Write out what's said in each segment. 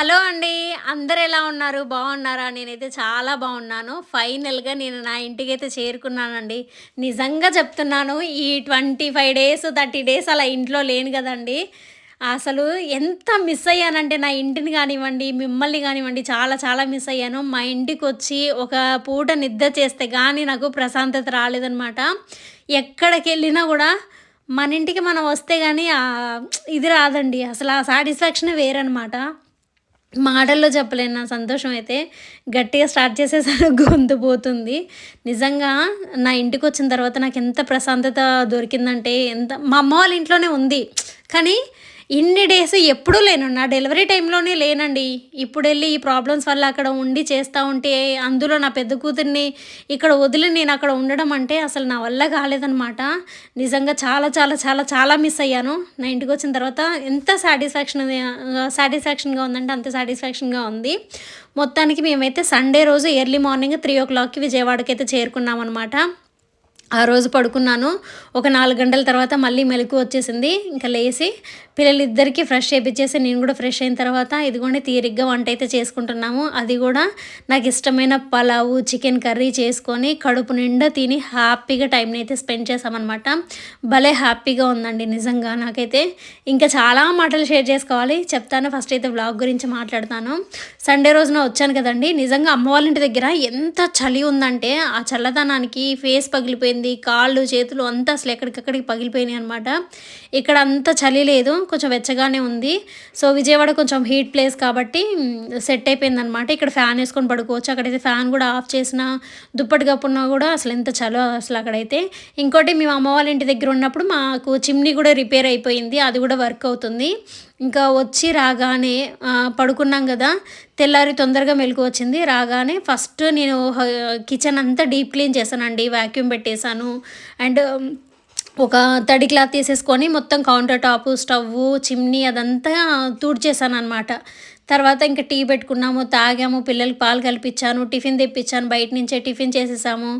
Hello అండి. అందరు ఎలా ఉన్నారు? బాగున్నారా? నేనైతే చాలా బాగున్నాను. ఫైనల్గా నేను నా ఇంటికి అయితే చేరుకున్నానండి. నిజంగా చెప్తున్నాను ఈ twenty five days thirty days అలా ఇంట్లో లేను కదండి. అసలు ఎంత మిస్ అయ్యానంటే నా ఇంటిని కానివ్వండి మిమ్మల్ని కానివ్వండి చాలా చాలా మిస్ అయ్యాను. మా ఇంటికి వచ్చి ఒక పూట నిద్ర చేస్తే కానీ నాకు ప్రశాంతత రాలేదనమాట ఎక్కడికి వెళ్ళినా కూడా మన ఇంటికి మనం వస్తే కానీ ఇది రాదండి. అసలు ఆ సాటిస్ఫాక్షన్ వేరనమాట మాటల్లో చెప్పలేను నా సంతోషం అయితే గట్టిగా స్టార్ట్ చేసేసారు గొంతు పోతుంది. నిజంగా నా ఇంటికి వచ్చిన తర్వాత నాకు ఎంత ప్రశాంతత దొరికిందంటే ఎంత మా అమ్మ వాళ్ళ ఇంట్లోనే ఉంది. కానీ ఇన్ని డేస్ ఎప్పుడూ లేను. నా డెలివరీ టైంలోనే లేనండి. ఇప్పుడు వెళ్ళి ఈ ప్రాబ్లమ్స్ వల్ల అక్కడ ఉండి చేస్తూ ఉంటే అందులో నా పెద్ద కూతుర్ని ఇక్కడ వదిలి నేను అక్కడ ఉండడం అంటే అసలు నా వల్ల కాలేదనమాట నిజంగా చాలా చాలా చాలా చాలా మిస్ అయ్యాను. నా ఇంటికి వచ్చిన తర్వాత ఎంత సాటిస్ఫాక్షన్ సాటిస్ఫాక్షన్గా ఉందంటే అంత సాటిస్ఫాక్షన్గా ఉంది. మొత్తానికి మేమైతే సండే రోజు ఎర్లీ మార్నింగ్ త్రీ ఓ క్లాక్కి విజయవాడకి అయితే చేరుకున్నాం అనమాట ఆ రోజు పడుకున్నాను. ఒక నాలుగు గంటల తర్వాత మళ్ళీ మెలకు వచ్చేసింది. ఇంకా లేచి పిల్లలిద్దరికీ ఫ్రెష్ చేపించేసి నేను కూడా ఫ్రెష్ అయిన తర్వాత ఇదిగోండి తీరిగ్గా వంట అయితే చేసుకుంటున్నాము. అది కూడా నాకు ఇష్టమైన పలావు చికెన్ కర్రీ చేసుకొని కడుపు నిండా తిని హ్యాపీగా టైంని అయితే స్పెండ్ చేసామన్నమాట భలే హ్యాపీగా ఉందండి నిజంగా నాకైతే. ఇంకా చాలా మాటలు షేర్ చేసుకోవాలి. చెప్తాను ఫస్ట్ అయితే బ్లాగ్ గురించి మాట్లాడతాను. సండే రోజున వచ్చాను కదండి. నిజంగా అమ్మ వాళ్ళ ఇంటి దగ్గర ఎంత చలి ఉందంటే ఆ చల్లదనానికి ఫేస్ పగిలిపోయింది. కాళ్ళు చేతులు అంతా అసలు ఎక్కడికక్కడికి పగిలిపోయినాయి అనమాట ఇక్కడ అంత చలి లేదు కొంచెం వెచ్చగానే ఉంది. సో విజయవాడ కొంచెం హీట్ ప్లేస్ కాబట్టి సెట్ అయిపోయింది అనమాట ఇక్కడ ఫ్యాన్ వేసుకొని పడుకోవచ్చు. అక్కడైతే ఫ్యాన్ కూడా ఆఫ్ చేసిన దుప్పటి కప్పున్నా కూడా అసలు ఎంత చలో అసలు అక్కడైతే. ఇంకోటి మేము అమ్మ వాళ్ళ ఇంటి దగ్గర ఉన్నప్పుడు మాకు చిమ్నీ కూడా రిపేర్ అయిపోయింది. అది కూడా వర్క్ అవుతుంది. ఇంకా వచ్చి రాగానే పడుకున్నాం కదా తెల్లారి తొందరగా మెలకు వచ్చింది. రాగానే ఫస్ట్ నేను కిచెన్ అంతా డీప్ క్లీన్ చేశానండి వ్యాక్యూమ్ పెట్టేశాను. అండ్ ఒక తడి క్లాత్ తీసేసుకొని మొత్తం కౌంటర్ టాప్ స్టవ్ చిమ్నీ అదంతా తూడ్చేసాను అనమాట తర్వాత ఇంకా టీ పెట్టుకున్నాము తాగాము పిల్లలకి పాలు కల్పించాను టిఫిన్ తెప్పించాను బయట నుంచే టిఫిన్ చేసేసాము.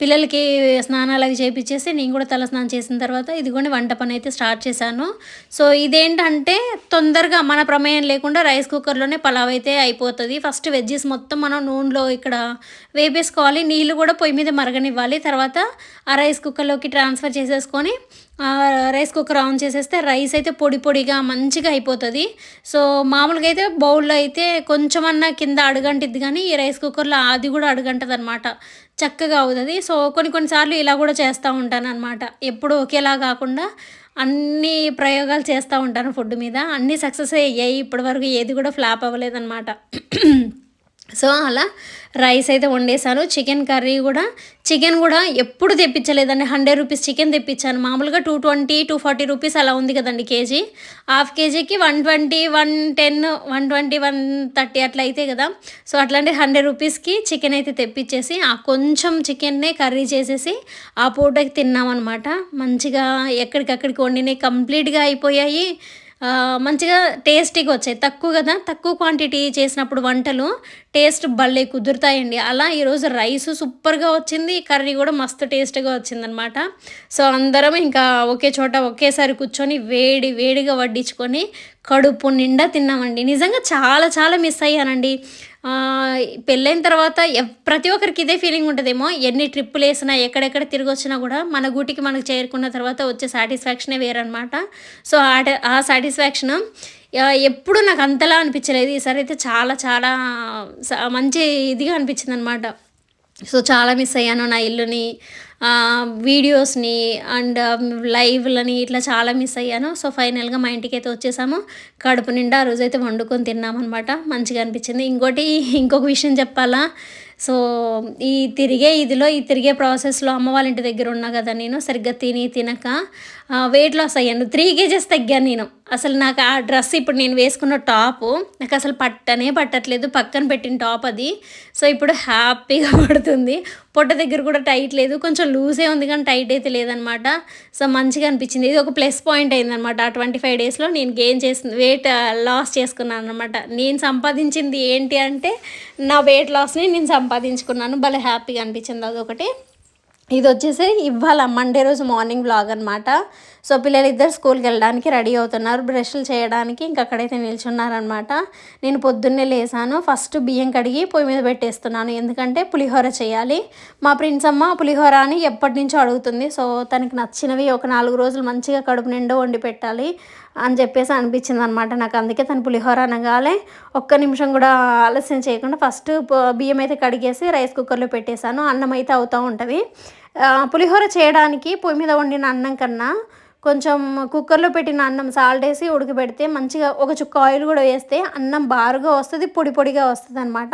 పిల్లలకి స్నానాలు అవి చేపించేసి నేను కూడా తల స్నానం చేసిన తర్వాత ఇదిగోండి వంట పని అయితే స్టార్ట్ చేశాను. సో ఇదేంటంటే తొందరగా మన ప్రమేయం లేకుండా రైస్ కుక్కర్లోనే పలావ్ అయితే అయిపోతుంది. ఫస్ట్ వెజ్జెస్ మొత్తం మనం నూనెలో ఇక్కడ వేపేసుకోవాలి. నీళ్ళు కూడా పొయ్యి మీద మరగనివ్వాలి. తర్వాత ఆ రైస్ కుక్కర్లోకి ట్రాన్స్ఫర్ చేసేసుకొని రైస్ కుక్కర్ ఆన్ చేసేస్తే రైస్ అయితే పొడి పొడిగా మంచిగా అయిపోతుంది. సో మామూలుగా అయితే బౌల్లో అయితే కొంచెమన్నా కింద అడుగంటిద్ది కానీ ఈ రైస్ కుక్కర్లో అది కూడా అడుగంటది అనమాట చక్కగా అవుతుంది. సో కొన్ని కొన్నిసార్లు ఇలా కూడా చేస్తూ ఉంటాను అనమాట ఎప్పుడు ఒకేలా కాకుండా అన్ని ప్రయోగాలు చేస్తూ ఉంటాను ఫుడ్ మీద. అన్నీ సక్సెస్ అయ్యాయి. ఇప్పటివరకు ఏది కూడా ఫ్లాప్ అవ్వలేదన్నమాట. సో అలా రైస్ అయితే వండేశాను. చికెన్ కర్రీ కూడా చికెన్ కూడా ఎప్పుడు తెప్పించలేదండి. హండ్రెడ్ రూపీస్ చికెన్ తెప్పించాను. మామూలుగా two twenty two forty rupees అలా ఉంది కదండి కేజీ. హాఫ్ కేజీకి one twenty one ten one twenty one thirty అట్లా అయితే కదా. సో అట్లాంటి హండ్రెడ్ రూపీస్కి చికెన్ అయితే తెప్పించేసి ఆ కొంచెం చికెన్నే కర్రీ చేసేసి ఆ పూటకి తిన్నామన్నమాట. మంచిగా ఎక్కడికక్కడికి వండినాయి కంప్లీట్గా అయిపోయాయి. మంచిగా టేస్టీగా వచ్చాయి తక్కువ కదా? తక్కువ క్వాంటిటీ చేసినప్పుడు వంటలు టేస్ట్ భలే కుదురుతాయండి. అలా ఈరోజు రైస్ సూపర్గా వచ్చింది. కర్రీ కూడా మస్తు టేస్ట్గా వచ్చిందనమాట. సో అందరం ఇంకా ఒకే చోట ఒకేసారి కూర్చొని వేడి వేడిగా వడ్డించుకొని కడుపు నిండా తిన్నామండి. నిజంగా చాలా చాలా మిస్ అయ్యానండి. పెళ్ళైన తర్వాత ప్రతి ఒక్కరికి ఇదే ఫీలింగ్ ఉంటుందేమో. ఎన్ని ట్రిప్పులు వేసినా ఎక్కడెక్కడ తిరిగి వచ్చినా కూడా మన గూటికి మనకు చేరుకున్న తర్వాత వచ్చే సాటిస్ఫాక్షనే వేరనమాట సో ఆ సాటిస్ఫాక్షన్ ఎప్పుడు నాకు అంతలా అనిపించలేదు. ఈసారి అయితే చాలా చాలా మంచి ఇదిగా అనిపించింది అనమాట సో చాలా మిస్ అయ్యాను నా ఇల్లుని వీడియోస్ని అండ్ లైవ్లని ఇట్లా చాలా మిస్ అయ్యాను. సో ఫైనల్గా మా ఇంటికి అయితే వచ్చేసాము. కడుపు నిండా ఆ రోజైతే వండుకొని తిన్నామన్నమాట. మంచిగా అనిపించింది. ఇంకోటి ఇంకొక విషయం చెప్పాలా? సో ఈ తిరిగే ఇదిలో ఈ తిరిగే ప్రాసెస్లో అమ్మ వాళ్ళ ఇంటి దగ్గర ఉన్నా కదా నేను సరిగ్గా తిని తినక వెయిట్ లాస్ అయ్యాను. త్రీ కేజెస్ తగ్గాను నేను. అసలు నాకు ఆ డ్రెస్ ఇప్పుడు నేను వేసుకున్న టాపు నాకు అసలు పట్టనే పట్టట్లేదు. పక్కన పెట్టిన టాప్ అది. సో ఇప్పుడు హ్యాపీగా పడుతుంది. పొట్ట దగ్గర కూడా టైట్ లేదు. కొంచెం లూజే ఉంది కానీ టైట్ అయితే లేదనమాట. సో మంచిగా అనిపించింది. ఇది ఒక ప్లస్ పాయింట్ అయిందనమాట. ఆ ట్వంటీ ఫైవ్ డేస్లో నేను గెయిన్ చేసిన వెయిట్ లాస్ చేసుకున్నాను అనమాట. నేను సంపాదించింది ఏంటి అంటే నా వెయిట్ లాస్ని నేను సంపాదించుకున్నాను. భలే హ్యాపీగా అనిపించింది అదొకటి. ఇది వచ్చేసి ఇవాళ మండే రోజు మార్నింగ్ బ్లాగ్ అనమాట సో పిల్లలు ఇద్దరు స్కూల్కి వెళ్ళడానికి రెడీ అవుతున్నారు. బ్రష్లు చేయడానికి ఇంకా అక్కడైతే నిల్చున్నారనమాట నేను పొద్దున్నే లేసాను. ఫస్ట్ బియ్యం కడిగి పొయ్యి మీద పెట్టేస్తున్నాను. ఎందుకంటే పులిహోర చేయాలి. మా ప్రిన్స్ అమ్మ పులిహోర అని ఎప్పటి నుంచో అడుగుతుంది. సో తనకి నచ్చినవి ఒక నాలుగు రోజులు మంచిగా కడుపు నిండా వండి పెట్టాలి అని చెప్పేసి అనిపించింది అనమాట నాకు. అందుకే తను పులిహోర అనగానే ఒక్క నిమిషం కూడా ఆలస్యం చేయకుండా ఫస్ట్ బియ్యం అయితే కడిగేసి రైస్ కుక్కర్లో పెట్టేశాను. అన్నం అయితే అవుతూ ఉంటుంది. పులిహోర చేయడానికి పొయ్యి మీద వండిన అన్నం కన్నా కొంచెం కుక్కర్లో పెట్టిన అన్నం సాల్ట్ వేసి ఉడకబెడితే మంచిగా ఒక చుక్క ఆయిల్ కూడా వేస్తే అన్నం బారుగా వస్తుంది పొడి పొడిగా వస్తుంది అనమాట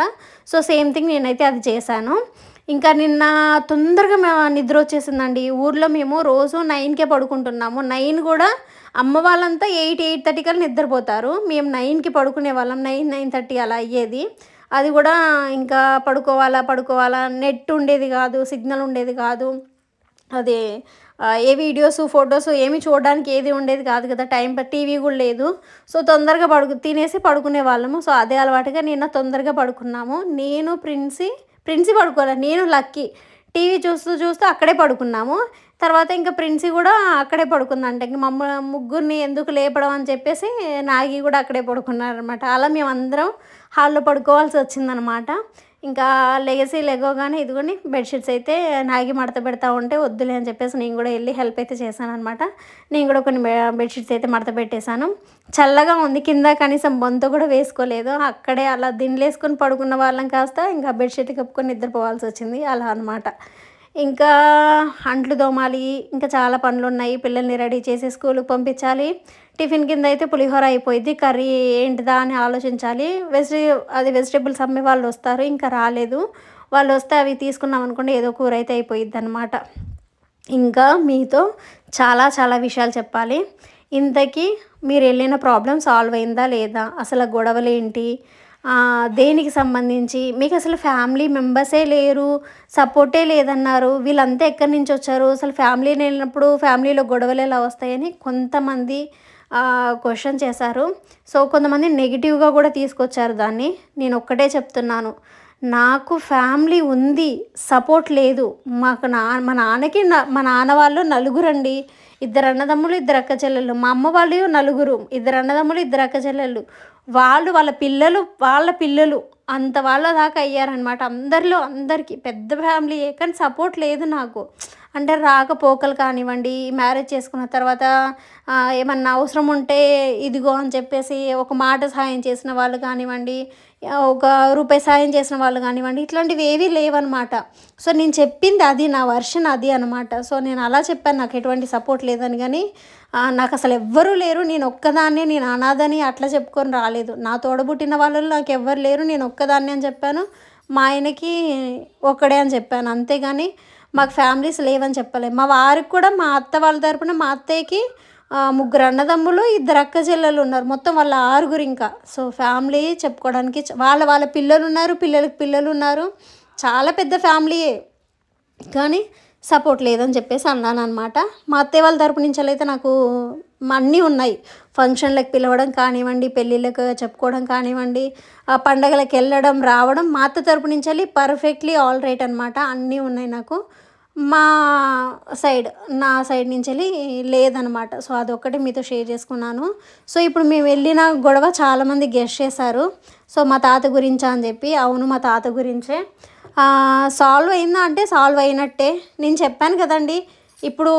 సో సేమ్ థింగ్ నేనైతే అది చేశాను. ఇంకా నిన్న తొందరగా మే- నిద్ర వచ్చేసిందండి. ఊర్లో మేము రోజు నైన్కే పడుకుంటున్నాము. నైన్ కూడా అమ్మ వాళ్ళంతా ఎయిట్ ఎయిట్ థర్టీ కల్లా నిద్రపోతారు. మేము నైన్కి పడుకునే వాళ్ళం. నైన్ నైన్ థర్టీ అలా అయ్యేది. అది కూడా ఇంకా పడుకోవాలా పడుకోవాలా. నెట్ ఉండేది కాదు సిగ్నల్ ఉండేది కాదు. అది ఏ వీడియోస్ ఫొటోస్ ఏమి చూడడానికి ఏది ఉండేది కాదు కదా. టైం టీవీ కూడా లేదు. సో తొందరగా పడుకు తినేసి పడుకునే వాళ్ళము. సో అదే అలవాటుగా నిన్న తొందరగా పడుకున్నాము. నేను ప్రిన్సి ప్రిన్సి పడుకోలే. నేను లక్కీ. టీవీ చూస్తూ చూస్తూ అక్కడే పడుకున్నాము. తర్వాత ఇంకా ప్రిన్సీ కూడా అక్కడే పడుకుందంట. ఇంక మమ్మ ముగ్గురిని ఎందుకు లేపడం అని చెప్పేసి నాగి కూడా అక్కడే పడుకున్నారనమాట అలా మేమందరం హాల్లో పడుకోవాల్సి వచ్చిందనమాట. ఇంకా లెగసి లెగోగానే ఇదిగోని బెడ్షీట్స్ అయితే నాగి మడత పెడతా ఉంటే వద్దులే అని చెప్పేసి నేను కూడా వెళ్ళి హెల్ప్ అయితే చేశాను అనమాట నేను కూడా కొన్ని బె- బెడ్షీట్స్ అయితే మడత పెట్టేశాను. చల్లగా ఉంది కింద కనీసం బొంత కూడా వేసుకోలేదు. అక్కడే అలా దిండ్లేసుకొని పడుకున్న వాళ్ళం కాస్త ఇంకా బెడ్షీట్ కప్పుకొని నిద్రపోవాల్సి వచ్చింది. అలా అనమాట. ఇంకా అంట్లు దోమాలి ఇంకా చాలా పనులు ఉన్నాయి పిల్లల్ని రెడీ చేసి స్కూల్కి పంపించాలి. టిఫిన్ కింద అయితే పులిహోర అయిపోయింది. కర్రీ ఏంటిదా అని ఆలోచించాలి. వెజిటే అది వెజిటేబుల్స్ అమ్మే వాళ్ళు వస్తారు. ఇంకా రాలేదు. వాళ్ళు వస్తే అవి తీసుకున్నాం అనుకోండి ఏదో కూర అయితే అయిపోయిద్ది అనమాట ఇంకా మీతో చాలా చాలా విషయాలు చెప్పాలి. ఇంతకీ మీరు వెళ్ళిన ప్రాబ్లం సాల్వ్ అయిందా లేదా? అసలు గొడవలు ఏంటి దేనికి సంబంధించి? మీకు అసలు ఫ్యామిలీ మెంబర్సే లేరు సపోర్టే లేదన్నారు. వీళ్ళంతా ఎక్కడి నుంచి వచ్చారు? అసలు ఫ్యామిలీ వెళ్ళినప్పుడు ఫ్యామిలీలో గొడవలు ఎలా వస్తాయని కొంతమంది క్వశ్చన్ చేశారు. సో కొంతమంది నెగిటివ్గా కూడా తీసుకొచ్చారు దాన్ని. నేను ఒక్కటే చెప్తున్నాను. నాకు ఫ్యామిలీ ఉంది సపోర్ట్ లేదు. మాకు నా మా నాన్నకి నా- మా నాన్న వాళ్ళు నలుగురండి. ఇద్దరు అన్నదమ్ములు ఇద్దరు అక్క చెల్లెళ్ళు. మా అమ్మ వాళ్ళు నలుగురు. ఇద్దరు అన్నదమ్ములు ఇద్దరు అక్క చెల్లెళ్ళు. వాళ్ళు వాళ్ళ పిల్లలు వాళ్ళ పిల్లలు అంత వాళ్ళ దాకా అయ్యారనమాట అందరిలో అందరికీ పెద్ద ఫ్యామిలీ కానీ సపోర్ట్ లేదు నాకు. అంటే రాకపోకలు కానివ్వండి మ్యారేజ్ చేసుకున్న తర్వాత ఏమన్నా అవసరం ఉంటే ఇదిగో అని చెప్పేసి ఒక మాట సహాయం చేసిన వాళ్ళు కానివ్వండి ఒక రూపాయి సాయం చేసిన వాళ్ళు కానివ్వండి ఇట్లాంటివి ఏవీ లేవన్నమాట. సో నేను చెప్పింది అది నా వర్షన్ అది అనమాట సో నేను అలా చెప్పాను నాకు ఎటువంటి సపోర్ట్ లేదని కానీ నాకు అసలు ఎవ్వరూ లేరు. నేను ఒక్కదాన్నే నేను అనాథని అట్లా చెప్పుకొని రాలేదు. నా తోడబుట్టిన వాళ్ళు నాకు ఎవ్వరు లేరు. నేను ఒక్కదాన్ని అని చెప్పాను. మా ఆయనకి ఒక్కడే అని చెప్పాను. అంతేగాని మాకు ఫ్యామిలీస్ లేవని చెప్పలేదు. మా వారికి కూడా మా అత్త వాళ్ళ తరపున మా అత్తయ్యకి ముగ్గురు అన్నదమ్ములు ఇద్దరు అక్క చెల్లెలు ఉన్నారు. మొత్తం వాళ్ళ ఆరుగురు ఇంకా. సో ఫ్యామిలీ చెప్పుకోవడానికి వాళ్ళ వాళ్ళ పిల్లలు ఉన్నారు పిల్లలకి పిల్లలు ఉన్నారు. చాలా పెద్ద ఫ్యామిలీయే కానీ సపోర్ట్ లేదని చెప్పేసి అన్నాను అనమాట మా అత్తయ్య వాళ్ళ తరపు నుంచి అయితే నాకు అన్నీ ఉన్నాయి. ఫంక్షన్లకు పిలవడం కానివ్వండి పెళ్ళిళ్ళకు చెప్పుకోవడం కానివ్వండి ఆ పండగలకు వెళ్ళడం రావడం మా అత్త తరపు నుంచి వెళ్ళి పర్ఫెక్ట్లీ ఆల్ రైట్ అనమాట అన్నీ ఉన్నాయి నాకు. మా సైడ్ నా సైడ్ నుంచి వెళ్ళి లేదనమాట. సో అదొక్కటి మీతో షేర్ చేసుకున్నాను. సో ఇప్పుడు మేము వెళ్ళిన గొడవ చాలామంది గెస్ట్ చేశారు. సో మా తాత గురించా అని చెప్పి అవును మా తాత గురించే. సాల్వ్ అయిందా అంటే సాల్వ్ అయినట్టే. నేను చెప్పాను కదండి ఇప్పుడు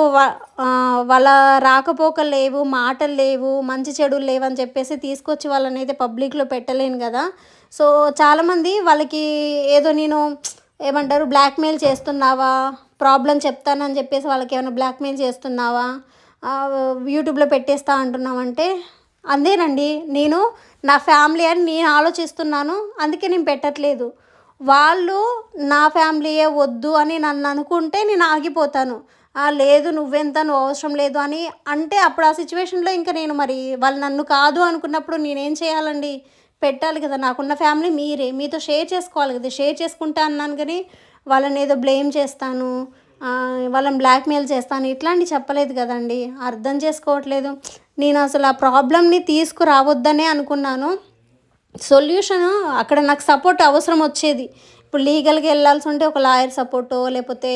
వాళ్ళ రాకపోకలు లేవు మాటలు లేవు మంచి చెడులు లేవు అని చెప్పేసి తీసుకొచ్చి వాళ్ళని అయితే పబ్లిక్లో పెట్టలేను కదా. సో చాలామంది వాళ్ళకి ఏదో నేను ఏమంటారు బ్లాక్మెయిల్ చేస్తున్నావా ప్రాబ్లం చెప్తానని చెప్పేసి వాళ్ళకి ఏమైనా బ్లాక్మెయిల్ చేస్తున్నావా? యూట్యూబ్లో పెట్టేస్తా అంటున్నావంటే అందేనండి నేను నా ఫ్యామిలీ అని నేను ఆలోచిస్తున్నాను అందుకే నేను పెట్టట్లేదు. వాళ్ళు నా ఫ్యామిలీయే వద్దు అని నన్ను అనుకుంటే నేను ఆగిపోతాను. లేదు నువ్వెంత నువ్వు అవసరం లేదు అని అంటే అప్పుడు ఆ సిచ్యువేషన్లో ఇంకా నేను మరి వాళ్ళు నన్ను కాదు అనుకున్నప్పుడు నేనేం చేయాలండి? పెట్టాలి కదా నాకున్న ఫ్యామిలీ మీరే మీతో షేర్ చేసుకోవాలి కదా షేర్ చేసుకుంటా అన్నాను కానీ వాళ్ళని ఏదో బ్లేమ్ చేస్తాను వాళ్ళని బ్లాక్మెయిల్ చేస్తాను ఇట్లాంటి చెప్పలేదు కదండి. అర్థం చేసుకోవట్లేదు. నేను అసలు ఆ ప్రాబ్లమ్ని తీసుకురావద్దనే అనుకున్నాను. సొల్యూషన్ అక్కడ నాకు సపోర్ట్ అవసరం వచ్చేది. ఇప్పుడు లీగల్గా వెళ్ళాల్సి ఉంటే ఒక లాయర్ సపోర్టో లేకపోతే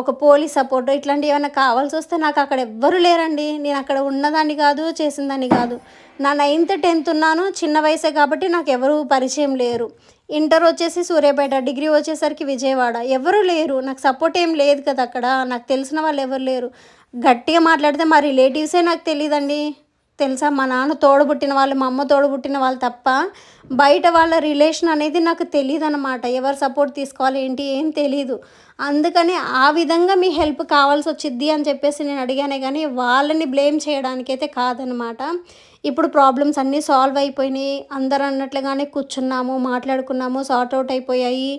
ఒక పోలీస్ సపోర్టో ఇట్లాంటివి ఏమైనా కావాల్సి వస్తే నాకు అక్కడ ఎవ్వరు లేరండి. నేను అక్కడ ఉన్నదాన్ని కాదు చేసిందాన్ని కాదు. నా నైన్త్ టెన్త్ ఉన్నాను చిన్న వయసే కాబట్టి నాకు ఎవరు పరిచయం లేరు. ఇంటర్ వచ్చేసి సూర్యాపేట డిగ్రీ వచ్చేసరికి విజయవాడ. ఎవరు లేరు. నాకు సపోర్ట్ ఏం లేదు కదా అక్కడ. నాకు తెలిసిన వాళ్ళు ఎవరు లేరు. గట్టిగా మాట్లాడితే మా రిలేటివ్సే నాకు తెలియదండి తెలుసా? మా నాన్న తోడబుట్టిన వాళ్ళు మా అమ్మ తోడబుట్టిన వాళ్ళు తప్ప బయట వాళ్ళ రిలేషన్ అనేది నాకు తెలియదు అనమాట ఎవరు సపోర్ట్ తీసుకోవాలి ఏంటి ఏం తెలీదు. అందుకని ఆ విధంగా మీ హెల్ప్ కావాల్సి వచ్చిద్ది అని చెప్పేసి నేను అడిగానే కానీ వాళ్ళని బ్లేమ్ చేయడానికైతే కాదనమాట ఇప్పుడు ప్రాబ్లమ్స్ అన్నీ సాల్వ్ అయిపోయినాయి. అందరూ అన్నట్లుగానే కూర్చున్నాము మాట్లాడుకున్నాము సార్ట్ అవుట్ అయిపోయాయి.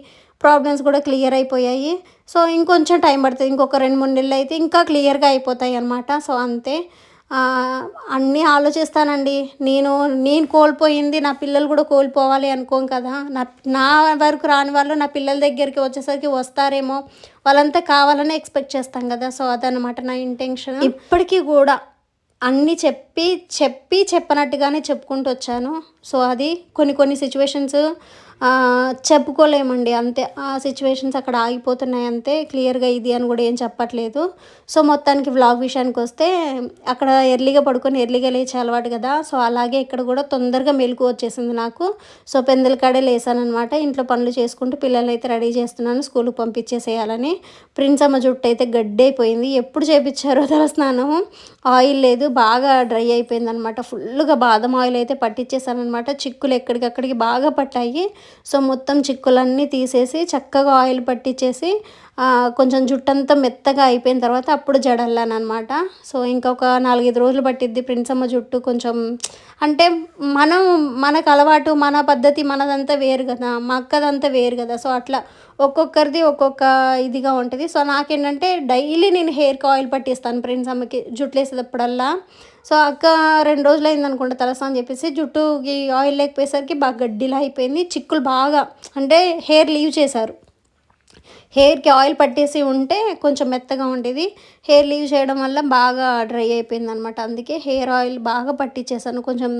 ప్రాబ్లమ్స్ కూడా క్లియర్ అయిపోయాయి. సో ఇంకొంచెం టైం పడుతుంది. ఇంకొక రెండు మూడు నెలలు అయితే ఇంకా క్లియర్గా అయిపోతాయి అనమాట సో అంతే. అన్నీ ఆలోచిస్తానండి. నేను నేను కోల్పోయింది నా పిల్లలు కూడా కోల్పోవాలి అనుకోం కదా. నా నా వరకు రాని వాళ్ళు నా పిల్లల దగ్గరికి వచ్చేసరికి వస్తారేమో. వాళ్ళంతా కావాలని ఎక్స్పెక్ట్ చేస్తాం కదా. సో అదనమాట నా ఇంటెన్షన్ ఇప్పటికీ కూడా అన్నీ చెప్పి చెప్పి చెప్పనట్టుగానే చెప్పుకుంటూ వచ్చాను. సో అది కొన్ని కొన్ని సిచ్యువేషన్స్ చెప్పుకోలేమండి. అంతే ఆ సిచ్యువేషన్స్ అక్కడ ఆగిపోతున్నాయి అంతే క్లియర్గా ఇది అని కూడా ఏం చెప్పట్లేదు. సో మొత్తానికి వ్లాగ్ విషయానికి వస్తే అక్కడ ఎర్లీగా పడుకొని ఎర్లీగా లేచే అలవాటు కదా. సో అలాగే ఇక్కడ కూడా తొందరగా మెలకు వచ్చేసింది నాకు. సో పెందల కాడే లేసానమాట ఇంట్లో పనులు చేసుకుంటూ పిల్లల్ని అయితే రెడీ చేస్తున్నాను స్కూల్కి పంపించేసేయాలని. ప్రిన్స్ అమ్మ జుట్టు అయితే గడ్డైపోయింది. ఎప్పుడు చేపించారో తలస్నానము ఆయిల్ లేదు బాగా డ్రై అయిపోయింది అనమాట ఫుల్గా బాదం ఆయిల్ అయితే పట్టించేసానమాట చిక్కులు ఎక్కడికక్కడికి బాగా పట్టాయి. సో మొత్తం చిక్కులన్నీ తీసేసి చక్కగా ఆయిల్ పట్టించేసి కొంచెం జుట్టంతా మెత్తగా అయిపోయిన తర్వాత అప్పుడు జడల్లానమాట సో ఇంకొక నాలుగైదు రోజులు పట్టిద్ది ప్రిన్సమ్మ జుట్టు కొంచెం అంటే మనం మనకు అలవాటు మన పద్ధతి మనదంతా వేరు కదా మా అక్కదంతా వేరు కదా. సో అట్లా ఒక్కొక్కరిది ఒక్కొక్క ఇదిగా ఉంటుంది. సో నాకేంటంటే డైలీ నేను హెయిర్కి ఆయిల్ పట్టిస్తాను ప్రిన్సమ్మకి అమ్మకి జుట్లు వేసేటప్పుడల్లా సో అక్క రెండు రోజులు అయింది అనుకుంటా తలసా అని చెప్పేసి జుట్టుకి ఆయిల్ లేకపోయేసరికి బాగా గడ్డిలా అయిపోయింది. చిక్కులు బాగా అంటే హెయిర్ లీవ్ చేశారు. హెయిర్కి ఆయిల్ పట్టేసి ఉంటే కొంచెం మెత్తగా ఉండేది. హెయిర్ లీవ్ చేయడం వల్ల బాగా డ్రై అయిపోయింది అనమాట అందుకే హెయిర్ ఆయిల్ బాగా పట్టించేసాను కొంచెం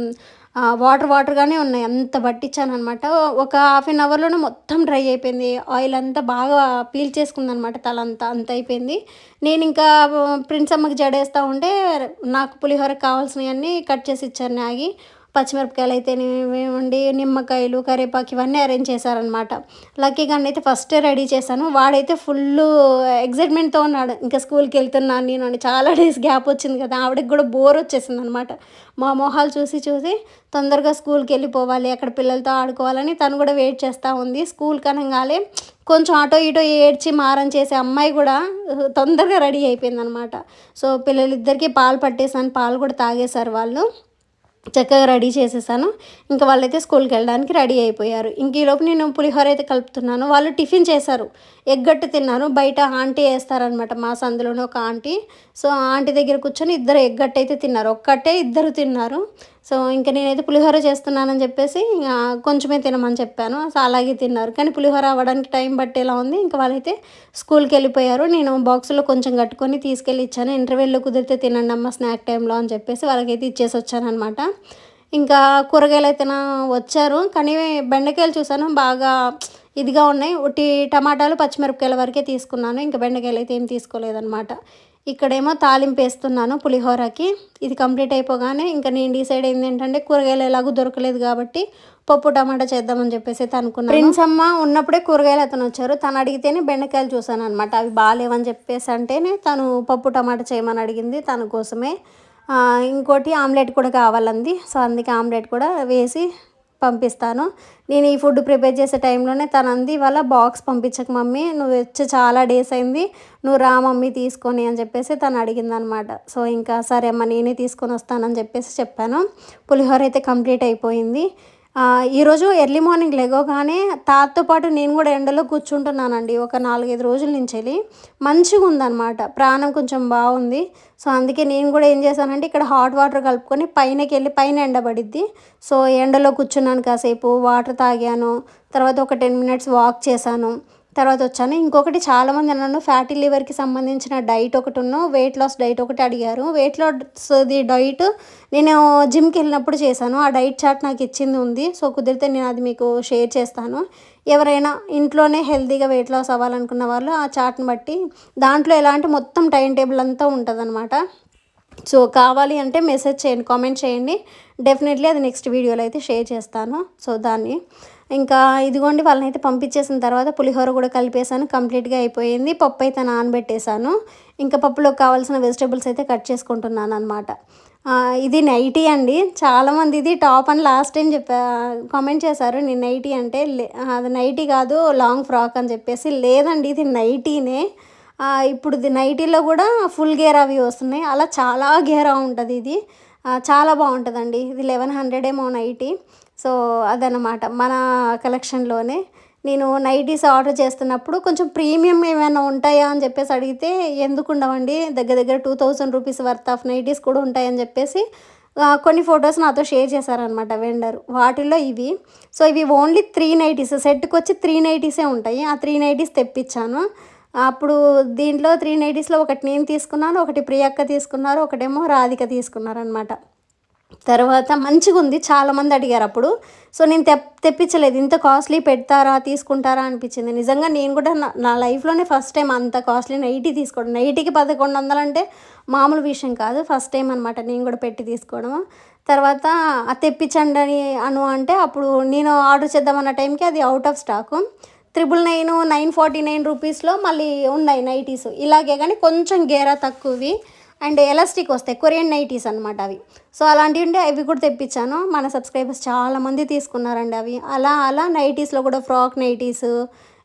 వాటర్ వాటర్గానే ఉన్నాయి. అంత పట్టించాను అనమాట ఒక హాఫ్ అన్ అవర్లోనే మొత్తం డ్రై అయిపోయింది. ఆయిల్ అంతా బాగా పీల్ చేసుకుందనమాట తల అంతా. అంత అయిపోయింది. నేను ఇంకా ప్రిన్స్ అమ్మకి జడేస్తూ ఉంటే నాకు పులిహోర కావాల్సినవన్నీ కట్ చేసి ఇచ్చాను నాగి. పచ్చిమిరపకాయలు అయితే ఇవ్వండి నిమ్మకాయలు కరివేపాకు ఇవన్నీ అరేంజ్ చేశారనమాట లక్కీగా అయితే ఫస్ట్ రెడీ చేశాను. వాడైతే ఫుల్ ఎగ్జైట్మెంట్తో ఉన్నాడు. ఇంకా స్కూల్కి వెళ్తున్నాను నేను అని చాలా డేస్ గ్యాప్ వచ్చింది కదా ఆవిడకి కూడా బోర్ వచ్చేసింది అనమాట మా మొహాలు చూసి చూసి తొందరగా స్కూల్కి వెళ్ళిపోవాలి అక్కడ పిల్లలతో ఆడుకోవాలని తను కూడా వెయిట్ చేస్తూ ఉంది. స్కూల్ కనంగాలే కొంచెం అటో ఇటో ఏడ్చి మారం చేసే అమ్మాయి కూడా తొందరగా రెడీ అయిపోయిందనమాట సో పిల్లలిద్దరికీ పాలు పట్టేసాను. పాలు కూడా తాగేశారు వాళ్ళు. చక్కగా రెడీ చేసేసాను. ఇంకా వాళ్ళైతే స్కూల్కి వెళ్ళడానికి రెడీ అయిపోయారు. ఇంక ఈలోపు నేను పులిహోర అయితే కలుపుతున్నాను. వాళ్ళు టిఫిన్ చేశారు. ఎగ్గట్టు తిన్నారు. బయట ఆంటీ వేస్తారనమాట మా సందులోనే ఒక ఆంటీ. సో ఆంటీ దగ్గర కూర్చొని ఇద్దరు ఎగ్గట్టు అయితే తిన్నారు. ఒక్కటే ఇద్దరు తిన్నారు. సో ఇంకా నేనైతే పులిహోర చేస్తున్నానని చెప్పేసి ఇంకా కొంచెమే తినమని చెప్పాను. సో అలాగే తిన్నారు. కానీ పులిహోర అవ్వడానికి టైం పట్టేలా ఉంది. ఇంకా వాళ్ళైతే స్కూల్కి వెళ్ళిపోయారు. నేను బాక్స్లో కొంచెం కట్టుకొని తీసుకెళ్ళి ఇచ్చాను. ఇంటర్వెల్లో కుదిరితే తినండి అమ్మ స్నాక్ టైంలో అని చెప్పేసి వాళ్ళకైతే ఇచ్చేసి వచ్చాను అనమాట ఇంకా కూరగాయలు అయితే వచ్చారు. కానీ బెండకాయలు చూసాను బాగా ఇదిగా ఉన్నాయి. ఒకటి టమాటాలు పచ్చిమిరపకాయల వరకే తీసుకున్నాను. ఇంకా బెండకాయలు అయితే ఏం తీసుకోలేదన్నమాట. ఇక్కడేమో తాలింపు వేస్తున్నాను పులిహోరకి. ఇది కంప్లీట్ అయిపోగానే ఇంకా నేను డిసైడ్ అయింది ఏంటంటే కూరగాయలు ఎలాగూ దొరకలేదు కాబట్టి పప్పు టమాటా చేద్దామని చెప్పేసి అయితే అనుకున్నాను. ప్రిన్స్ అమ్మ ఉన్నప్పుడే కూరగాయలు అతను వచ్చారు. తను అడిగితేనే బెండకాయలు చూసాను అనమాట అవి బాగాలేవని చెప్పేసి అంటేనే తను పప్పు టమాటా చేయమని అడిగింది తన కోసమే. ఇంకోటి ఆమ్లెట్ కూడా కావాలంది. సో అందుకే ఆమ్లెట్ కూడా వేసి పంపిస్తాను. నేను ఈ ఫుడ్ ప్రిపేర్ చేసే టైంలోనే తను అంది ఇవాళ బాక్స్ పంపించక మమ్మీ నువ్వు వచ్చి చాలా డేస్ అయింది నువ్వు రా మమ్మీ తీసుకొని అని చెప్పేసి తను అడిగింది అనమాట సో ఇంకా సరే అమ్మ నేనే తీసుకొని వస్తానని చెప్పేసి చెప్పాను. పులిహోర అయితే కంప్లీట్ అయిపోయింది. ఈరోజు ఎర్లీ మార్నింగ్ లెగోగానే తాతతో పాటు నేను కూడా ఎండలో కూర్చుంటున్నానండి. ఒక నాలుగైదు రోజుల నుంచి వెళ్ళి మంచిగా ఉందన్నమాట. ప్రాణం కొంచెం బాగుంది. సో అందుకే నేను కూడా ఏం చేశానంటే ఇక్కడ హాట్ వాటర్ కలుపుకొని పైనకి వెళ్ళి పైన ఎండబడిద్ది సో ఎండలో కూర్చున్నాను కాసేపు వాటర్ తాగాను. తర్వాత ఒక టెన్ మినిట్స్ వాక్ చేశాను. తర్వాత వచ్చాను. ఇంకొకటి చాలామంది అన్నాను ఫ్యాటీ లివర్కి సంబంధించిన డైట్ ఒకటి ఉన్న వెయిట్ లాస్ డైట్ ఒకటి అడిగారు. వెయిట్ లాస్ది డైట్ నేను జిమ్కి వెళ్ళినప్పుడు చేశాను. ఆ డైట్ చార్ట్ నాకు ఇచ్చింది ఉంది. సో కుదిరితే నేను అది మీకు షేర్ చేస్తాను. ఎవరైనా ఇంట్లోనే హెల్తీగా వెయిట్ లాస్ అవ్వాలనుకున్న వాళ్ళు ఆ చార్ట్ని బట్టి దాంట్లో ఎలాంటి మొత్తం టైం టేబుల్ అంతా ఉంటుందన్నమాట. సో కావాలి అంటే మెసేజ్ చేయండి కామెంట్ చేయండి. డెఫినెట్లీ అది నెక్స్ట్ వీడియోలో అయితే షేర్ చేస్తాను. సో దాన్ని ఇంకా ఇదిగోండి వాళ్ళని అయితే పంపించేసిన తర్వాత పులిహోర కూడా కలిపేసాను కంప్లీట్గా అయిపోయింది. పప్పు అయితే నానబెట్టేశాను. ఇంకా పప్పులోకి కావాల్సిన వెజిటేబుల్స్ అయితే కట్ చేసుకుంటున్నాను అనమాట ఇది నైటీ అండి. చాలామంది ఇది టాప్ అని లాస్ట్ టైం చెప్పా కామెంట్ చేశారు. నేను నైటీ అంటే అది నైటీ కాదు లాంగ్ ఫ్రాక్ అని చెప్పేసి. లేదండి ఇది నైటీనే ఇప్పుడు నైటీలో కూడా ఫుల్ గేర్ అవి వస్తున్నాయి. అలా చాలా గేరా ఉంటుంది ఇది. చాలా బాగుంటుందండి. ఇది లెవెన్ హండ్రెడ్ ఏమో నైటీ. సో అదనమాట మన కలెక్షన్లోనే. నేను నైటీస్ ఆర్డర్ చేస్తున్నప్పుడు కొంచెం ప్రీమియం ఏమైనా ఉంటాయా అని చెప్పేసి అడిగితే ఎందుకు ఉండవండి? దగ్గర దగ్గర two thousand rupees worth of nighties కూడా ఉంటాయని చెప్పేసి కొన్ని ఫొటోస్ నాతో షేర్ చేశారనమాట వెండర్. వాటిల్లో ఇవి. సో ఇవి ఓన్లీ త్రీ నైటీస్. సెట్కి వచ్చి త్రీ నైటీసే ఉంటాయి. ఆ త్రీ నైటీస్ తెప్పించాను అప్పుడు దీంట్లో త్రీ నైటీస్లో ఒకటి నేను తీసుకున్నాను ఒకటి ప్రియక్క తీసుకున్నారు ఒకటేమో రాధిక తీసుకున్నారనమాట తర్వాత మంచిగా ఉంది చాలామంది అడిగారు అప్పుడు. సో నేను తెప్ తెప్పించలేదు ఇంత కాస్ట్లీ పెడతారా తీసుకుంటారా అనిపించింది. నిజంగా నేను కూడా నా లైఫ్లోనే ఫస్ట్ టైం అంత కాస్ట్లీ నైటీ తీసుకోవడం. నైటీకి పదకొండు వందలు అంటే మామూలు విషయం కాదు ఫస్ట్ టైం అనమాట నేను కూడా పెట్టి తీసుకోవడం. తర్వాత అది తెప్పించండి అని అను అంటే అప్పుడు నేను ఆర్డర్ చేద్దామన్న టైంకి అది out of stock. Triple nine nine forty nine రూపీస్లో మళ్ళీ ఉన్నాయి నైటీస్ ఇలాగే కానీ కొంచెం గేరా తక్కువవి. అండ్ ఎలాస్టిక్ వస్తాయి. కొరియన్ నైటీస్ అనమాట అవి. సో అలాంటివి ఉంటే అవి కూడా తెప్పించాను. మన సబ్స్క్రైబర్స్ చాలామంది తీసుకున్నారండి అవి. అలా అలా నైటీస్లో కూడా ఫ్రాక్ నైటీస్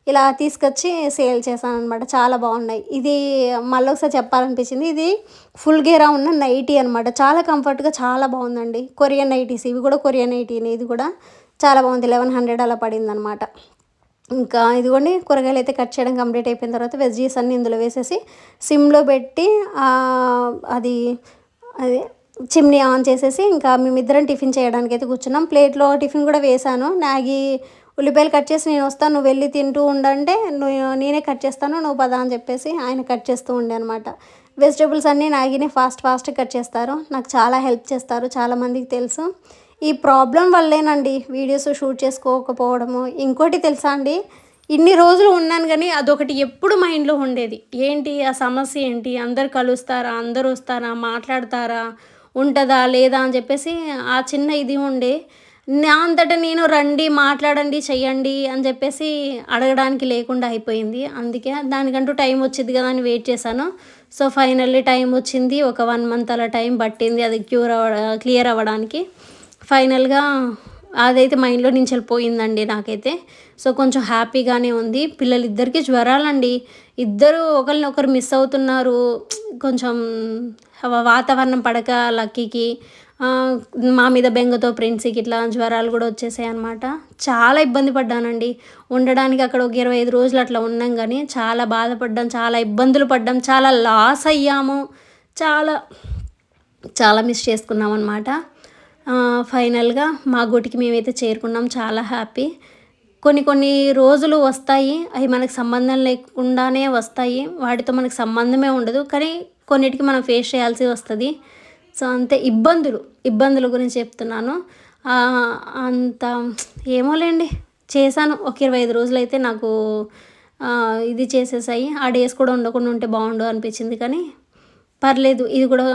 ఇలా తీసుకొచ్చి సేల్ చేశాను అనమాట చాలా బాగున్నాయి. ఇది మళ్ళీ ఒకసారి చెప్పాలనిపించింది. ఇది ఫుల్ గేరా ఉన్న నైటీ అనమాట చాలా కంఫర్ట్గా చాలా బాగుందండి. కొరియన్ నైటీస్ ఇవి కూడా కొరియన్ నైటీని ఇది కూడా చాలా బాగుంది. లెవెన్ హండ్రెడ్ అలా పడింది అనమాట ఇంకా ఇదిగోండి కూరగాయలు అయితే కట్ చేయడం కంప్లీట్ అయిపోయిన తర్వాత వెజ్జీస్ అన్నీ ఇందులో వేసేసి సిమ్లో పెట్టి అది అది చిమ్నీ ఆన్ చేసేసి ఇంకా మేమిద్దరం టిఫిన్ చేయడానికి అయితే కూర్చున్నాం. ప్లేట్లో టిఫిన్ కూడా వేసాను. నాగి ఉల్లిపాయలు కట్ చేసి నేను వస్తాను నువ్వు వెళ్ళి తింటూ ఉండంటే నువ్వు నేనే కట్ చేస్తాను నువ్వు పదా అని చెప్పేసి ఆయన కట్ చేస్తూ ఉండే అనమాట వెజిటేబుల్స్ అన్నీ నాగినే ఫాస్ట్ ఫాస్ట్ కట్ చేస్తారు. నాకు చాలా హెల్ప్ చేస్తారు చాలామందికి తెలుసు. ఈ ప్రాబ్లం వల్లేనండి వీడియోస్ షూట్ చేసుకోకపోవడము. ఇంకోటి తెలుసా అండి? ఇన్ని రోజులు ఉన్నాను కానీ అదొకటి ఎప్పుడు మైండ్లో ఉండేది. ఏంటి? ఆ సమస్య ఏంటి? అందరు కలుస్తారా? అందరు వస్తారా? మాట్లాడతారా? ఉంటుందా? లేదా? అని చెప్పేసి ఆ చిన్న ఇది ఉండే నా అంతటా నేను రండి మాట్లాడండి చెయ్యండి అని చెప్పేసి అడగడానికి లేకుండా అయిపోయింది. అందుకే దానికంటూ టైం వచ్చింది కదా అని వెయిట్ చేశాను. సో ఫైనల్లీ టైం వచ్చింది. ఒక వన్ మంత్ అలా టైం పట్టింది. అది క్యూర్ అవ క్లియర్ అవ్వడానికి. ఫైనల్గా అదైతే మైండ్లో నుంచి వెళ్ళిపోయిందండి నాకైతే. సో కొంచెం హ్యాపీగానే ఉంది. పిల్లలిద్దరికీ జ్వరాలండి. ఇద్దరు ఒకరినొకరు మిస్ అవుతున్నారు. కొంచెం వాతావరణం పడక లక్కీకి. మా మీద బెంగతో ఫ్రెండ్స్కి ఇట్లా జ్వరాలు కూడా వచ్చేసాయి అనమాట చాలా ఇబ్బంది పడ్డానండి. ఉండడానికి అక్కడ ఒక ఇరవై ఐదు రోజులు అట్లా ఉన్నాం కానీ చాలా బాధపడ్డాం చాలా ఇబ్బందులు పడ్డాం చాలా లాస్ అయ్యాము. చాలా చాలా మిస్ చేసుకున్నాం అనమాట ఫైనల్గా మా గుడికి మేమైతే చేరుకున్నాం. చాలా హ్యాపీ. కొన్ని కొన్ని రోజులు వస్తాయి. అవి మనకు సంబంధం లేకుండానే వస్తాయి. వాటితో మనకు సంబంధమే ఉండదు. కానీ కొన్నిటికి మనం ఫేస్ చేయాల్సి వస్తుంది. సో అంతే. ఇబ్బందులు. ఇబ్బందుల గురించి చెప్తున్నాను. అంత ఏమోలేండి. చేశాను. ఒక ఇరవై ఐదు రోజులు అయితే నాకు ఇది చేసేసాయి. ఆ డేస్ కూడా ఉండకుండా ఉంటే బాగుండు అనిపించింది. కానీ పర్లేదు ఇది కూడా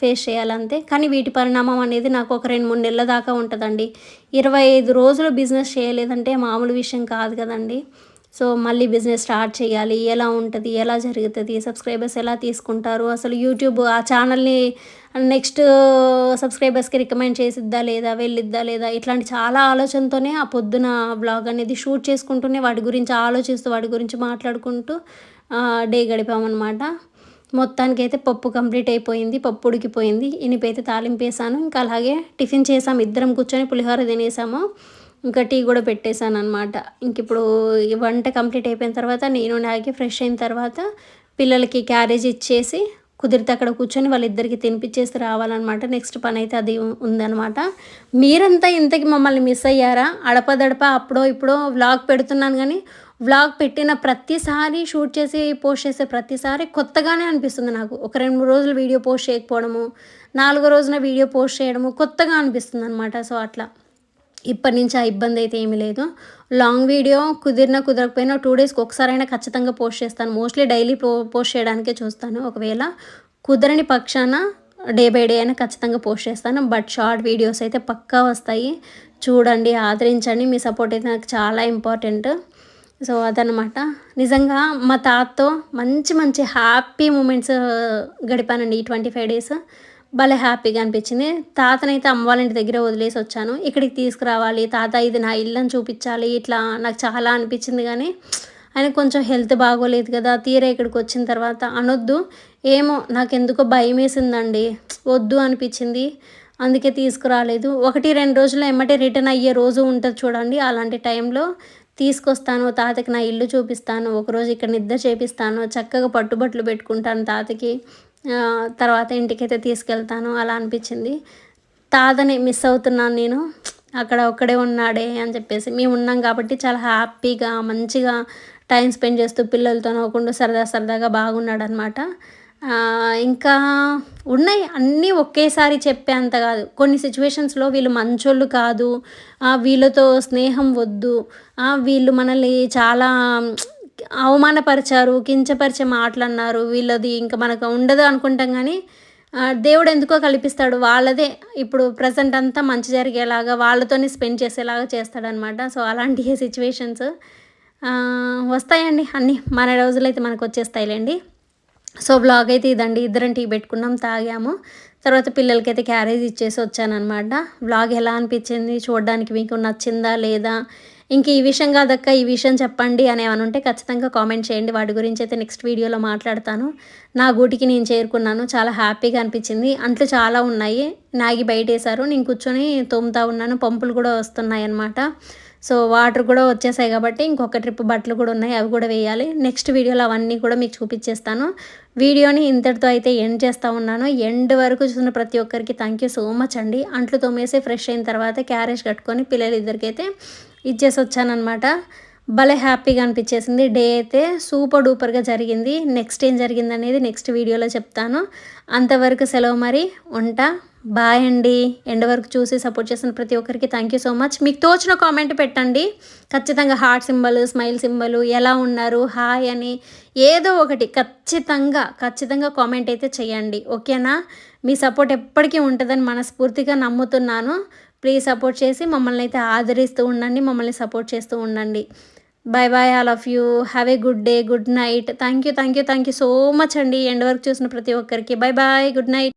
ఫేస్ చేయాలంతే. కానీ వీటి పరిణామం అనేది నాకు ఒక రెండు మూడు నెలల దాకా ఉంటుందండి. ఇరవై ఐదు రోజులు బిజినెస్ చేయలేదంటే మామూలు విషయం కాదు కదండి. సో మళ్ళీ బిజినెస్ స్టార్ట్ చేయాలి. ఎలా ఉంటుంది? ఎలా జరుగుతుంది? సబ్స్క్రైబర్స్ ఎలా తీసుకుంటారు? అసలు యూట్యూబ్ ఆ ఛానల్ని నెక్స్ట్ సబ్స్క్రైబర్స్కి రికమెండ్ చేసిద్దా లేదా? వెళ్ళిద్దా లేదా? ఇట్లాంటి చాలా ఆలోచనతోనే ఆ పొద్దున బ్లాగ్ అనేది షూట్ చేసుకుంటూనే వాటి గురించి ఆలోచిస్తూ వాటి గురించి మాట్లాడుకుంటూ డే గడిపామన్నమాట. మొత్తానికి అయితే పప్పు కంప్లీట్ అయిపోయింది పప్పు ఉడికిపోయింది. ఇనిపైతే తాలింపు వేసాను. ఇంకా అలాగే టిఫిన్ చేసాము ఇద్దరం కూర్చొని పులిహోర తినేసాము. ఇంకా టీ కూడా పెట్టేశాను అనమాట ఇంక ఇప్పుడు వంట కంప్లీట్ అయిపోయిన తర్వాత నేను నాకి ఫ్రెష్ అయిన తర్వాత పిల్లలకి క్యారేజ్ ఇచ్చేసి కుదిరితే అక్కడ కూర్చొని వాళ్ళిద్దరికి తినిపించేసి రావాలన్నమాట. నెక్స్ట్ పని అయితే అది ఉందన్నమాట. మీరంతా ఇంతకి మమ్మల్ని మిస్ అయ్యారా? అడపదడప అప్పుడో ఇప్పుడో వ్లాగ్ పెడుతున్నాను కానీ వ్లాగ్ పెట్టిన ప్రతిసారి షూట్ చేసి పోస్ట్ చేసే ప్రతిసారి కొత్తగానే అనిపిస్తుంది నాకు. ఒక రెండు మూడు రోజులు వీడియో పోస్ట్ చేయకపోవడము నాలుగో రోజున వీడియో పోస్ట్ చేయడము కొత్తగా అనిపిస్తుంది అనమాట సో అట్లా. ఇప్పటి నుంచి ఆ ఇబ్బంది అయితే ఏమీ లేదు. లాంగ్ వీడియో కుదిరినా కుదరకపోయినా టూ డేస్కి ఒకసారైనా ఖచ్చితంగా పోస్ట్ చేస్తాను. మోస్ట్లీ డైలీ పోస్ట్ చేయడానికే చూస్తాను. ఒకవేళ కుదరని పక్షాన డే బై డే అయినా ఖచ్చితంగా పోస్ట్ చేస్తాను. బట్ షార్ట్ వీడియోస్ అయితే పక్కా వస్తాయి. చూడండి ఆదరించండి. మీ సపోర్ట్ అయితే నాకు చాలా ఇంపార్టెంట్ సో అదనమాట నిజంగా మా తాతతో మంచి మంచి హ్యాపీ మూమెంట్స్ గడిపానండి ఈ ట్వంటీ ఫైవ్ డేస్. భలే హ్యాపీగా అనిపించింది. తాతనైతే అమ్మ వాళ్ళ ఇంటి దగ్గర వదిలేసి వచ్చాను. ఇక్కడికి తీసుకురావాలి. తాత ఇది నా ఇల్లని చూపించాలి. ఇట్లా నాకు చాలా అనిపించింది కానీ ఆయన కొంచెం హెల్త్ బాగోలేదు కదా. తీరే ఇక్కడికి వచ్చిన తర్వాత అనొద్దు. ఏమో నాకు ఎందుకో భయం వేసిందండి. వద్దు అనిపించింది. అందుకే తీసుకురాలేదు. ఒకటి రెండు రోజులు ఎమ్మటే రిటర్న్ అయ్యే రోజు ఉంటుంది చూడండి అలాంటి టైంలో. తీసుకొస్తాను తాతకి నా ఇల్లు చూపిస్తాను ఒకరోజు ఇక్కడ నిద్ర చేపిస్తాను చక్కగా పట్టుబట్లు పెట్టుకుంటాను తాతకి తర్వాత ఇంటికైతే తీసుకెళ్తాను అలా అనిపించింది. తాతని మిస్ అవుతున్నాను నేను అక్కడ ఒక్కడే ఉన్నాడే అని చెప్పేసి. మేము ఉన్నాం కాబట్టి చాలా హ్యాపీగా మంచిగా టైం స్పెండ్ చేస్తూ పిల్లలతో నవ్వకుండా సరదా సరదాగా బాగున్నాడు అనమాట ఇంకా ఉన్నాయి. అన్నీ ఒకేసారి చెప్పేంత కాదు. కొన్ని సిచ్యువేషన్స్లో వీళ్ళు మంచోళ్ళు కాదు. వీళ్ళతో స్నేహం వద్దు. వీళ్ళు మనల్ని చాలా అవమానపరిచారు కించపరిచే మాటలు అన్నారు వీళ్ళది ఇంకా మనకు ఉండదు అనుకుంటాం కానీ దేవుడు ఎందుకో కల్పిస్తాడు. వాళ్ళదే ఇప్పుడు ప్రజెంట్ అంతా మంచి జరిగేలాగా వాళ్ళతోనే స్పెండ్ చేసేలాగా చేస్తాడనమాట సో అలాంటి సిచ్యువేషన్స్ వస్తాయండి అన్నీ. మన రోజులైతే మనకు వచ్చేస్తాయిలేండి. సో బ్లాగ్ అయితే ఇదండి. ఇద్దరం టీ పెట్టుకున్నాం తాగాము. తర్వాత పిల్లలకైతే క్యారేజ్ ఇచ్చేసి వచ్చానమాట బ్లాగ్ ఎలా అనిపించింది? చూడడానికి మీకు నచ్చిందా లేదా? ఇంక ఈ విషయం కాదక్క ఈ విషయం చెప్పండి అని ఏమైనా ఉంటే ఖచ్చితంగా కామెంట్ చేయండి. వాటి గురించి అయితే నెక్స్ట్ వీడియోలో మాట్లాడతాను. నా గూటికి నేను చేరుకున్నాను. చాలా హ్యాపీగా అనిపించింది. అంట్లు చాలా ఉన్నాయి. నాగి బయట వేశారు నేను కూర్చొని తోముతా ఉన్నాను. పంపులు కూడా వస్తున్నాయి అన్నమాట సో వాటర్ కూడా వచ్చేసాయి కాబట్టి ఇంకొక ట్రిప్ బట్టలు కూడా ఉన్నాయి అవి కూడా వేయాలి. నెక్స్ట్ వీడియోలో అవన్నీ కూడా మీకు చూపించేస్తాను. వీడియోని ఇంతటితో అయితే ఎండ్ చేస్తూ ఉన్నాను. ఎండ్ వరకు చూసిన ప్రతి ఒక్కరికి థ్యాంక్ యూ సో మచ్ అండి. అంట్లు తోమేసి ఫ్రెష్ అయిన తర్వాత క్యారేజ్ కట్టుకొని పిల్లలు ఇద్దరికైతే ఇచ్చేసి వచ్చానమాట భలే హ్యాపీగా అనిపించేసింది. డే అయితే సూపర్ డూపర్గా జరిగింది. నెక్స్ట్ ఏం జరిగింది అనేది నెక్స్ట్ వీడియోలో చెప్తాను. అంతవరకు సెలవు మరి. ఉంటా. బాయ్ అండి. ఎండ్ వరకు చూసి సపోర్ట్ చేసిన ప్రతి ఒక్కరికి థ్యాంక్ యూ సో మచ్ మీకు తోచిన కామెంట్ పెట్టండి. ఖచ్చితంగా హార్ట్ సింబల్ స్మైల్ సింబల్ ఎలా ఉన్నారు హాయ్ అని ఏదో ఒకటి ఖచ్చితంగా ఖచ్చితంగా కామెంట్ అయితే చేయండి. ఓకేనా మీ సపోర్ట్ ఎప్పటికీ ఉంటుందని మనస్ఫూర్తిగా నమ్ముతున్నాను. ప్లీజ్ సపోర్ట్ చేసి మమ్మల్ని అయితే ఆదరిస్తూ ఉండండి మమ్మల్ని సపోర్ట్ చేస్తూ ఉండండి. Bye bye all of you have a good day good night thank you thank you thank you so much అండి. ఎండ్ వరకు చూసిన ప్రతి ఒక్కరికి. Bye bye good night